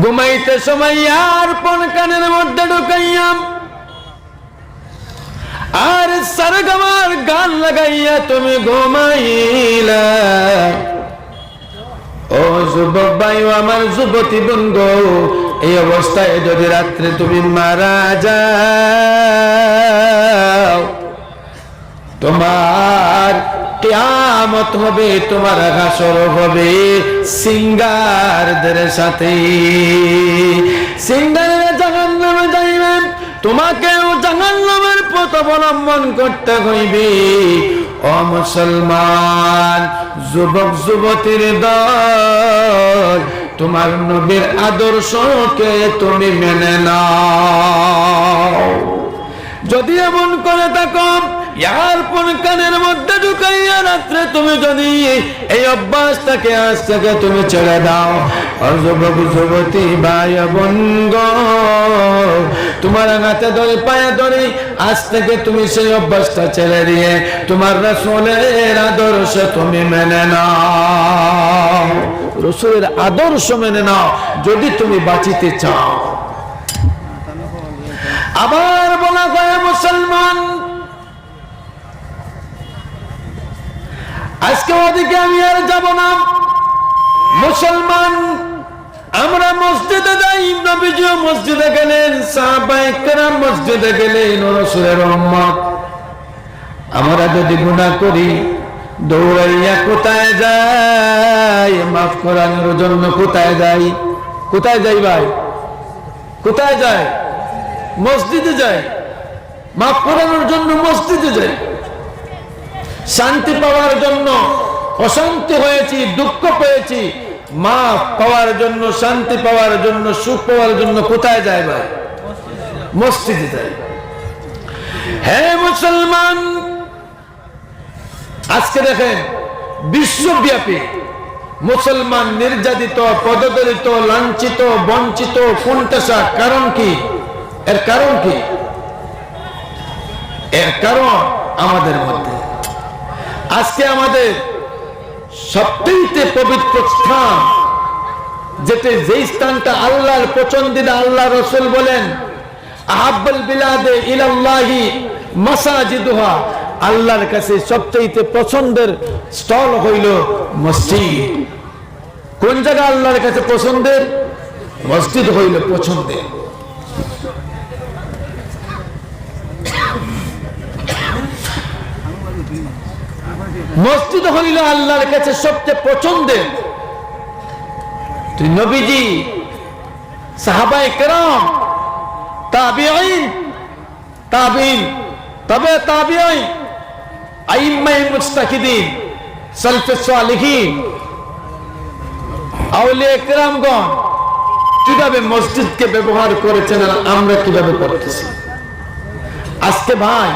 ঘুমাইতে সময় আর পন কানের মধ্যে ঢুকাইয়াম। আর সারগামার গান লাগাইয়া তুমি ঘুমাইলা। ও যুবক ভাই আমার যুবতী বন্ধ, এই অবস্থায় যদি রাত্রে তুমি মারা যাও, তোমার কেয়ামত হবে, তোমার হাসর হবে। সিঙ্গারদের সাথে। সিঙ্গারের জাহান নামে যাইবেন তোমাকেও জাহান নামের পথ অবলম্বন করতে হইবে। ও মুসলমান, যুবক, যুবতীর দল, তোমার নবীর আদর্শকে তুমি মেনে নাও। যদি এমন করে থাকো ইয়ার কোন কানের মধ্যে ঢুকাইয়া রাত্রে তুমি যদি এই অভ্যাসটাকে আজ থেকে তুমি ছেড়ে দাও। যুবতী ভাই বঙ্গ তোমার হাতে ধরে, পায়ে ধরে আজ থেকে তুমি সেই অভ্যাসটা ছেড়ে দিয়ে তোমার রসুলের আদর্শ তুমি মেনে নাও। রসুলের আদর্শ মেনে নাও, যদি তুমি বাঁচিতে চাও। আবার বলা হয় মুসলমান আজকে ওদিকে আমি আর যাব না। মুসলমান, আমরা মসজিদে যাই, নবীজিও মসজিদে গেলেন কেরাম মসজিদে গেলেন রসুলের রহমত আমরা যদি গুণা করি, দৌড়াইয়া কোথায় যাই? মাফ করানোর জন্য কোথায় যাই? কোথায় যাই ভাই? কোথায় যায় মসজিদে যায় মাফ করানোর জন্য মসজিদে যায় শান্তি পাওয়ার জন্য অশান্তি হয়েছি, দুঃখ পেয়েছি। মাফ পাওয়ার জন্য, শান্তি পাওয়ার জন্য, সুখ পাওয়ার জন্য কোথায় যায় ভাই? মসজিদে যায় হ্যাঁ মুসলমান, আজকে দেখেন বিশ্বব্যাপী মুসলমান নির্যাতিত, পদদলিত, লাঞ্ছিত, বঞ্চিত কোনটাসা কারণ কি? এর কারণ কি? এর কারণ আমাদের মধ্যে। আজকে আমাদের সবচেয়ে পবিত্র স্থান, যেটা যেই স্থানটা আল্লাহর পছন্দিদা আল্লাহ রসুল বলেন, আহাব্বুল বিলাদে ইলাল্লাহি মাসাজিদুহা, আল্লাহর কাছে সবচেয়ে পছন্দের স্থল হইল মসজিদ। কোন জায়গা আল্লাহর কাছে পছন্দের? মসজিদ হইল পছন্দের। মসজিদ হইল আল্লাহর কাছে সবচেয়ে পছন্দের। নবীজি সাহাবাই কেরাম তাবিআইন তাবিন তবে তাবিআইন মসজিদকে ব্যবহার করেছেন আর আমরা কীভাবে করতেছি? আজকে ভাই,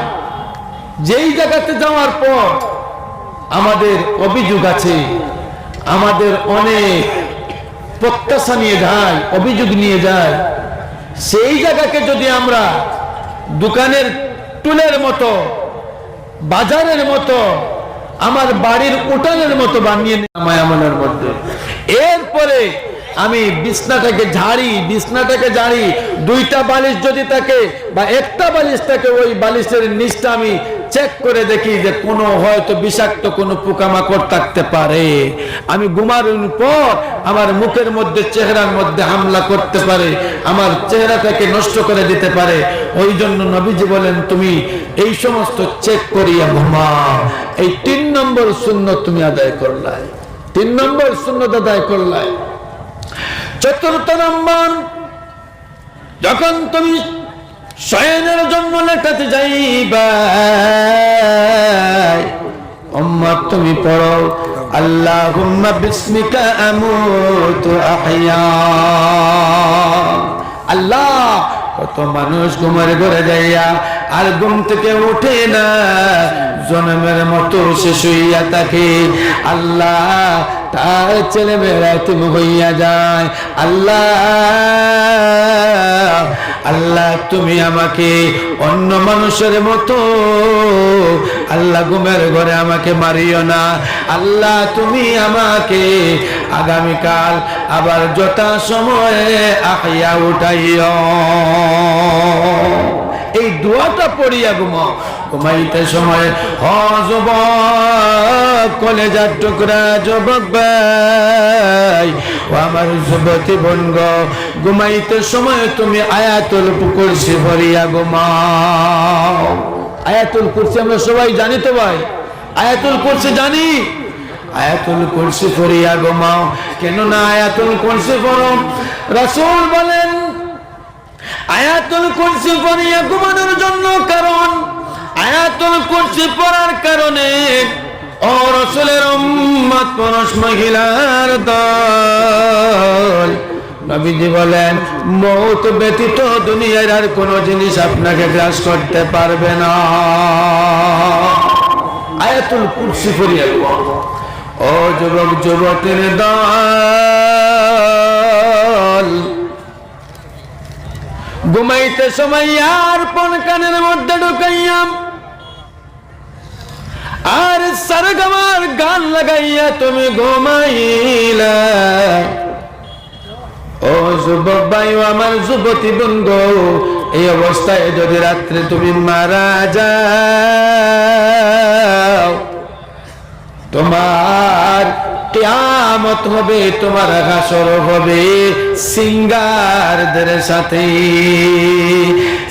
যেই জায়গাতে যাওয়ার পর আমাদের অভিযোগ আছে। আমাদের অনেক প্রত্যাশা নিয়ে যায়, অভিযোগ নিয়ে যায়। সেই জায়গাকে যদি আমরা দোকানের টুলের মতো, বাজারের মতো, আমার বাড়ির উঠানের মতো বানিয়ে নেয় আমাদের মধ্যে। এরপরে আমি বিছনাটাকে ঝাড়ি বিছনাটাকে ঝাড়ি, দুইটা বালিশ যদি থাকে বা একটা বালিশ থাকে, ওই বালিশের নিচটা আমি চেক করে দেখি যে কোনো হয়তো বিষাক্ত কোনো পোকামাকড় থাকতে পারে। আমি ঘুমানোর পর আমার মুখের মধ্যে চেহারার মধ্যে হামলা করতে পারে, আমার চেহারাটাকে নষ্ট করে দিতে পারে। ওই জন্য নবীজি বলেন, তুমি এই সমস্ত চেক করিয়া ঘুমাও। এই তিন নম্বর শূন্য তুমি আদায় করলাই। তিন নম্বর শূন্য আদায় করলাই। চতুর্থ নম্বর, যখন তুমি শয়নের জন্য লেখাতে যাইবা উম্মত তুমি পড়ো, আল্লাহুম্মা বিসমিকা আমুতু আহয়া আল্লাহ, কত মানুষ ঘুমের ঘরে যাইয়া আর ঘুম থেকে উঠে না, জনমের মতো সে শুইয়া থাকে। আল্লাহ, তার ছেলে মেয়েরা তুমি হইয়া যায়। আল্লাহ আল্লাহ, তুমি আমাকে অন্য মানুষের মতো। আল্লাহ, ঘুমের ঘরে আমাকে মারিও না। আল্লাহ, তুমি আমাকে আগামীকাল আবার যথা সময়ে আহিয়া উঠাইও। এই দোয়াটা পড়িয়া ঘুমাও ঘুমাইতে সময় হ যুবক, কলেজার টুকরা যুবক ও আমার যুবতী বনগ ঘুমাইতে সময় তুমি আয়াতুল কুরসি ভরিয়া ঘুমাও। আয়াতুল কুরসি আমরা সবাই জানি তো ভাই? আয়াতুল কুরসি জানি? আয়াতুল কুরসি ফরিয়া কেন না আয়াতুল কুরসি পড়ো। রাসূল বলেন আয়াতুল কুরসি পড়িয়া ঘুমানোর জন্য কারণ, আয়াতুল কুরসি পড়ার কারণে, ও রসুলের উম্মত পুরুষ মহিলার দল। নবীজি বলেন, মৌত ব্যতীত দুনিয়ার আর কোন জিনিস আপনাকে গ্রাস করতে পারবে না। আয়াতুল কুরসি পড়িয়া। ও যুবক, যুবতীর দল। ঘুমাইতে সময় আর পন কানের মধ্যে ঢুকাইয়াম। আর সরগমার গান লাগাইয়া তুমি ঘুমাইলা। ও যুবক ভাই আমার যুবতী বন্ধু, এই অবস্থায় যদি রাত্রে তুমি মারা যাও, তোমার কিয়ামত হবে, তোমার হাসর হবে। সিঙ্গারদের সাথে।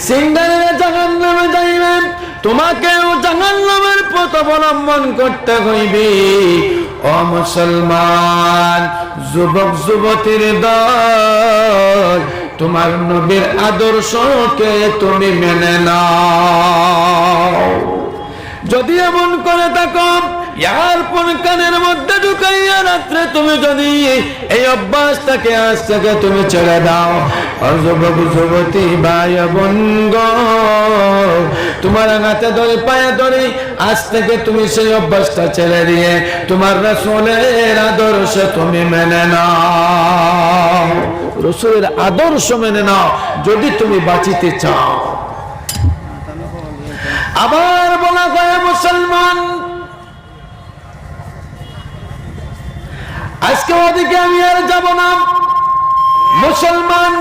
সিঙ্গারের জাহান নামে যাইবেন তোমাকেও জাহান নামের পথ অবলম্বন করতে হইবে। ও মুসলমান, যুবক, যুবতীর দল, তোমার নবীর আদর্শকে তুমি মেনে নাও। যদি এমন করে থাকো ইয়ার কোন কানের মধ্যে ঢুকাইয়া রাত্রে তুমি যদি এই অভ্যাসটাকে আজ থেকে তুমি ছেড়ে দাও। বঙ্গ তোমার হাতে ধরে, পায়ে ধরে আজ থেকে তুমি সেই অভ্যাসটা ছেড়ে দিয়ে তোমার রসুলের আদর্শ তুমি মেনে নাও। রসুলের আদর্শ মেনে নাও, যদি তুমি বাঁচিতে চাও। আবার বলা হয়, মুসলমান আজকে ওদিকে আমি আর যাব না। মুসলমান,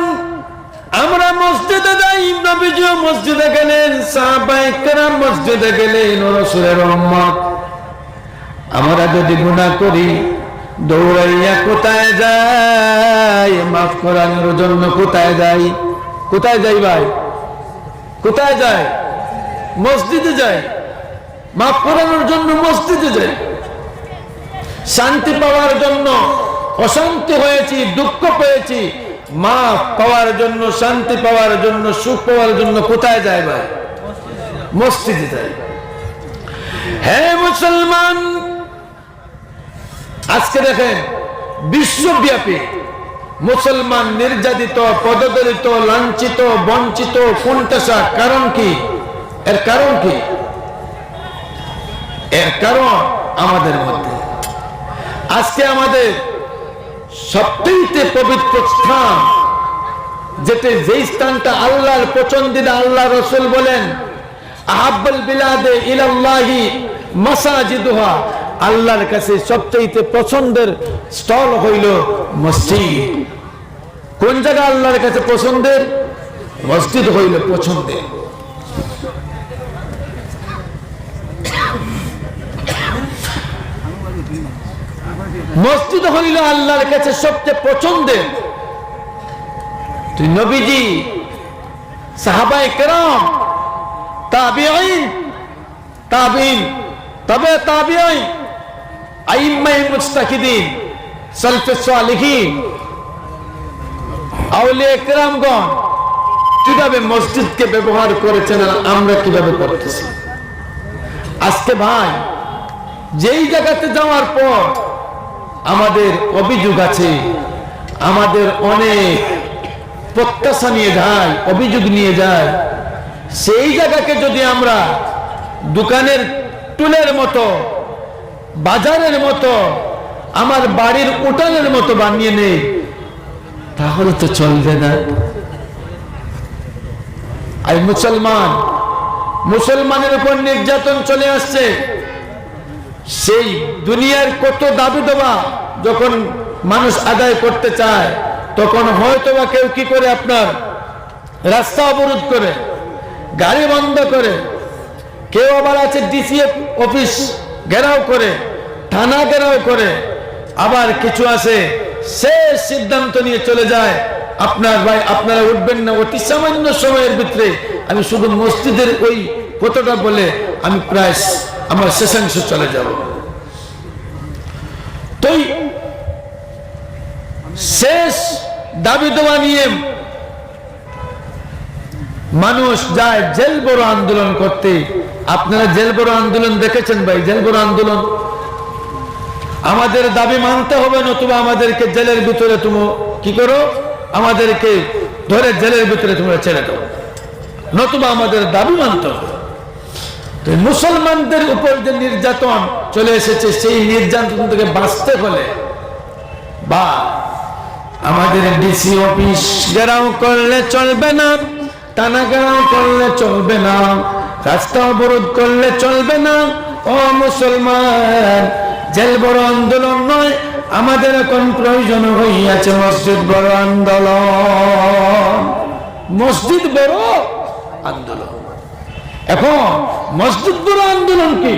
আমরা মসজিদে যাই, নবীজিও মসজিদে গেলেন সাহাবায়ে মসজিদে গেলেন, রসুলের উম্মত। আমরা যদি গুনাহ করি, দৌড়াইয়া কোথায় যাই? মাফ করানোর জন্য কোথায় যাই? কোথায় যাই ভাই? কোথায় যায় মসজিদে যায় মাফ করানোর জন্য মসজিদে যায় শান্তি পাওয়ার জন্য অশান্তি হয়েছি, দুঃখ পেয়েছি। মা পাওয়ার জন্য, শান্তি পাওয়ার জন্য, সুখ পাওয়ার জন্য কোথায় যায় ভাই? মসজিদে যায়। হে মুসলমান, আজকে দেখেন, বিশ্বব্যাপী মুসলমান নির্যাতিত, পদদলিত, লাঞ্ছিত, বঞ্চিত কোনটাসা কারণ কি? এর কারণ কি? এর কারণ আমাদের মধ্যে। আজকে আমাদের সবচেয়ে পবিত্র স্থান, যেটা যেই স্থানটা আল্লাহর পছন্দিদা আল্লাহ রসুল বলেন, আহাব্বুল বিলাদে ইলাল্লাহি মাসাজিদুহা, আল্লাহর কাছে সবচেয়ে পছন্দের স্থল হইল মসজিদ। কোন জায়গা আল্লাহর কাছে পছন্দের? মসজিদ হইল পছন্দের। মসজিদ হইল আল্লাহর কাছে সবচেয়ে পছন্দের। তুই নবীজি সাহাবাই কেরাম তাবিআইন তাবিন তবে তাবিআইন আইম্মাই ব্যবহার করেছেন আমরা কীভাবে করতেছি? আজকে ভাই, যেই জায়গাতে যাওয়ার পর আমাদের অভিযোগ আছে। আমাদের অনেক প্রত্যাশা নিয়ে যায়, অভিযোগ নিয়ে যায়। সেই জায়গাকে যদি আমরা দোকানের টুলের মতো, বাজারের মতো, আমার বাড়ির উঠানের মতো বানিয়ে নেই, তাহলে তো চলবে না। আর মুসলমান, মুসলমানের উপর নির্যাতন চলে আসছে। সেই দুনিয়ার কত দাবি দেওয়া যখন মানুষ আদায় করতে চায়, তখন হয়তো বা কেউ কি করে আপনার রাস্তা অবরোধ করে, গাড়ি বন্ধ করে, কেউ আবার আছে ডিসিএফ অফিস ঘেরাও করে, থানা ঘেরাও করে, আবার কিছু আছে শেষ সিদ্ধান্ত নিয়ে চলে যায়। আপনার ভাই, আপনারা উঠবেন না, অতি সামান্য সময়ের ভিতরে আমি শুধু মসজিদের ওই কতটা বলে আমি প্রায় আমার শেষাংশ চলে যাব। তো শেষ দাবি দেওয়া নিয়ে মানুষ যায় জেল বড় আন্দোলন করতে। আপনারা জেল বড় আন্দোলন দেখেছেন ভাই, জেল বড় আন্দোলন। আমাদের দাবি মানতে হবে, নতুবা আমাদেরকে জেলের ভিতরে তুমি কি করো? আমাদেরকে ধরে জেলের ভিতরে তোমরা ছেড়ে দাও। নতুবা আমাদের দাবি মানতে হবে। মুসলমানদের উপর যে নির্যাতন চলে এসেছে, সেই নির্যাতন থেকে বাঁচতে হলে বা আমাদের ডিসি অফিস ঘেরাও করলে চলবে না টানা করলে চলবে না, রাস্তা অবরোধ করলে চলবে না। ও মুসলমান, জেল বড় আন্দোলন নয়, আমাদের এখন প্রয়োজন হইয়াছে মসজিদ বড় আন্দোলন। মসজিদ বড় আন্দোলন। এখন মসজিদ বড় আন্দোলন কি?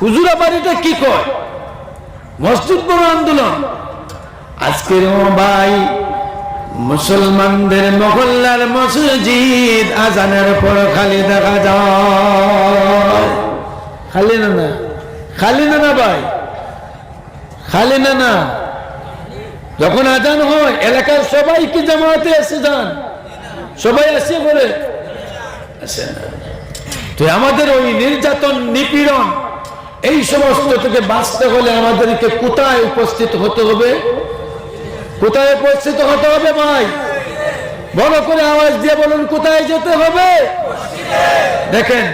হুজুরা বাড়িটা কি কয়? মসজিদ বড় আন্দোলন। আজকের ভাই, মুসলমানদের মহল্লার মসজিদ আজানের পর খালি দেখা যায়। খালি না না? খালি না না ভাই? খালি না না? যখন আজান হয়, এলাকার সবাই কি জামাতে এসে যান। সবাই আসে বলে? আসে না। তো আমাদের ওই নির্যাতন, নিপীড়ন, এই সমস্ত থেকে বাঁচতে হলে আমাদেরকে কোথায় উপস্থিত হতে হবে? কোথায় উপস্থিত হতে হবে ভাই? বড় করে আওয়াজ দিয়ে বলুন, কোথায় যেতে হবে? দেখেন,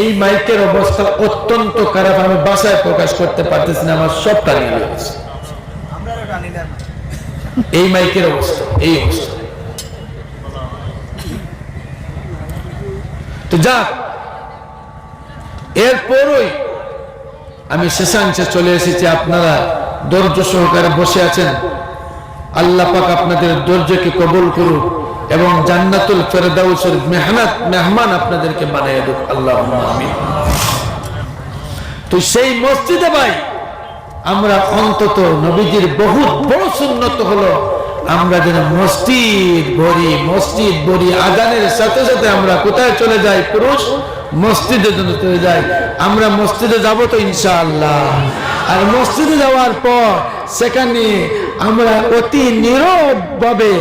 এই মাইকের অবস্থা অত্যন্ত খারাপ, আমি বাসায় প্রকাশ করতে পারতেছি না, আমার সব টানিয়ে রয়েছে এই মাইকের অবস্থা, এই অবস্থা। তো যাক এরপরই আমি শেষাংশে চলে এসেছি। আপনারা ধৈর্য সহকারে বসে আছেন। আল্লাহ পাক আপনাদের ধৈর্যকে কবুল করুক এবং জান্নাতুল ফেরদাউসের মেহনত, মেহমান আপনাদেরকে বানিয়ে দেব আল্লাহ তো সেই মসজিদে ভাই, আমরা অন্তত নবীজির বহুত বড় সুন্নত হলো আমরা যেন মসজিদ ভরি মসজিদ ভরি আদানের সাথে সাথে আমরা কোথায় চলে যাই পুরুষ? মসজিদে জন্য চলে যাই। আমরা মসজিদে যাব তো ইনশাআল্লাহ। আর মসজিদে যাওয়ার পর সেখানে আমরা অতি নীরব ভাবে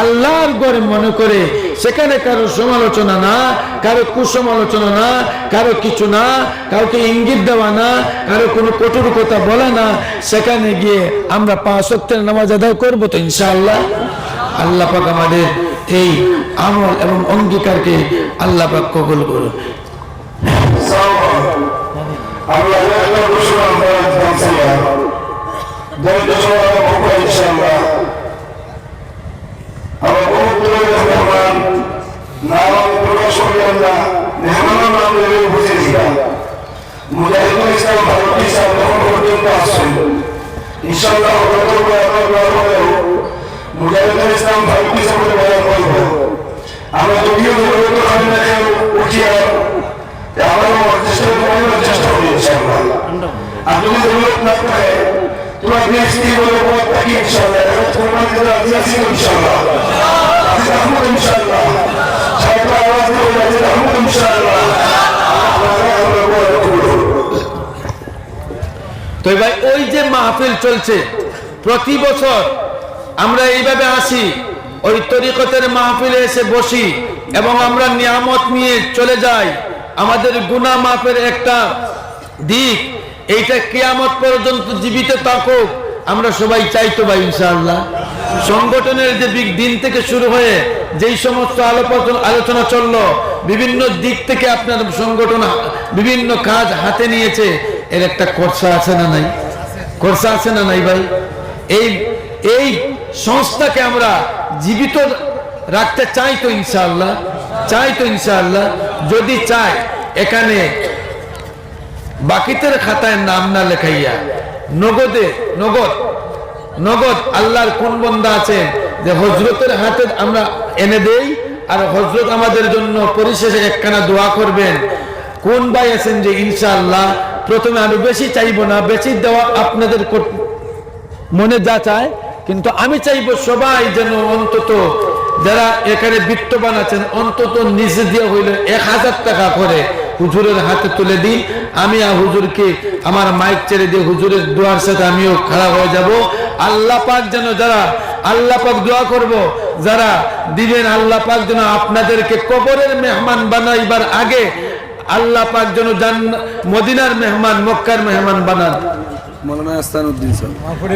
আল্লাহর গড়ে মনে করে সেখানে কারও সমালোচনা না, কারও কুসমালোচনা না, কারও কিছু না, কাউকে ইঙ্গিত দেওয়া না, কারও কোনো কঠোর কথা বলা না, সেখানে গিয়ে আমরা পাঁচ সপ্তাহের নামাজ আদায় করব তো ইনশাআল্লাহ। আল্লাহ পাক আমাদের এই আমল এবং অঙ্গীকারকে আল্লাহ পাক কবুল করুন আমরা একটা প্রশ্ন আমরা জানছিলাম দরিদ্র সমাজ পক্ষ ইনশাআল্লাহ আমরা পবিত্র রহমান নাম প্রকাশ করি আমরা মেহমানের নাম ধরে বুঝেছিলাম মুজাহিদুল ইসলাম ভারত ইসলাম যখন পর্যন্ত আসছেন ইনশাআল্লাহ। মুজাহিদুল ইসলাম ভারত ইসলামের বয়ান করব আমরা যদিও দূরত্ব আমি না কেউ উঠিয়া আমরা চেষ্টা করব চেষ্টা করি ইনশাআল্লাহ আপনি যদি দূরত না করে তোমার বিএসপি বলে পথ থাকি ইনশাআল্লাহ ইনশাআল্লাহ তো ভাই ওই যে মাহফিল চলছে, প্রতি বছর আমরা এইভাবে আসি, ওই তরিকতের মাহফিলে এসে বসি এবং আমরা নিয়ামত নিয়ে চলে যাই। আমাদের গুনা মাফের একটা দিক, এইটা কিয়ামত পর্যন্ত জীবিত থাকুক, আমরা সবাই চাইতো ভাই, ইনশাআল্লাহ। সংগঠনের যে দিন থেকে শুরু হয়ে যেই সমস্ত আলোচনা চলল, বিভিন্ন দিক থেকে আপনার সংগঠন বিভিন্ন কাজ হাতে নিয়েছে এর একটা খরচা আছে না নাই? খরচা আছে না নাই ভাই? এই এই সংস্থাকে আমরা জীবিত রাখতে চাই তো ইনশাআল্লাহ, চাই তো ইনশাআল্লাহ। যদি চাই এখানে বাকিতের খাতায় নাম না লেখাইয়া নগদে, নগদ নগদ আল্লাহর কোন বন্দা আছেন যে হজরতের হাতে আমরা এনে দেই আর হজরত আমাদের জন্য পরিশেষে একখানা দোয়া করবেন? কোন ভাই আছেন যে ইনশাআল্লাহ প্রথমে আমি বেশি চাইব না, বেশি দেওয়া আপনাদের মনে যা চায়, কিন্তু আমি চাইব সবাই যেন অন্তত যারা এখানে বিত্তবান আছেন, অন্তত নিজে দিয়ে হইলে এক হাজার টাকা করে হুজুরের হাতে তুলে দিই আমি হুজুরকে আমার মাইক ছেড়ে দিয়ে হুজুরের দোয়ার সাথে আমিও খারাপ হয়ে যাব। আল্লাহ পাক যেন যারা, আল্লাহ পাক দোয়া করব, যারা দিবেন আল্লাহ পাক যেন আপনাদেরকে কবরের মেহমান বানাইবার আগে আল্লাহ পাক যেন জান মদিনার মেহমান মক্কার মেহমান বানান। মৌলানা আস্তানুদ্দিন স্যার।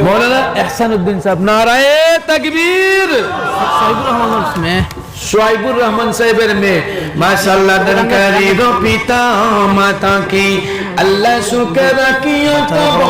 মৌলানা এহসানুদ্দিন সাহেব নারায়ে তাকবীর। সোয়াইবুর রহমান সাহেবের মেয়ে। মাশাআল্লাহ দরকারি দো পিতা মাতা কি। আল্লাহ শুকর তব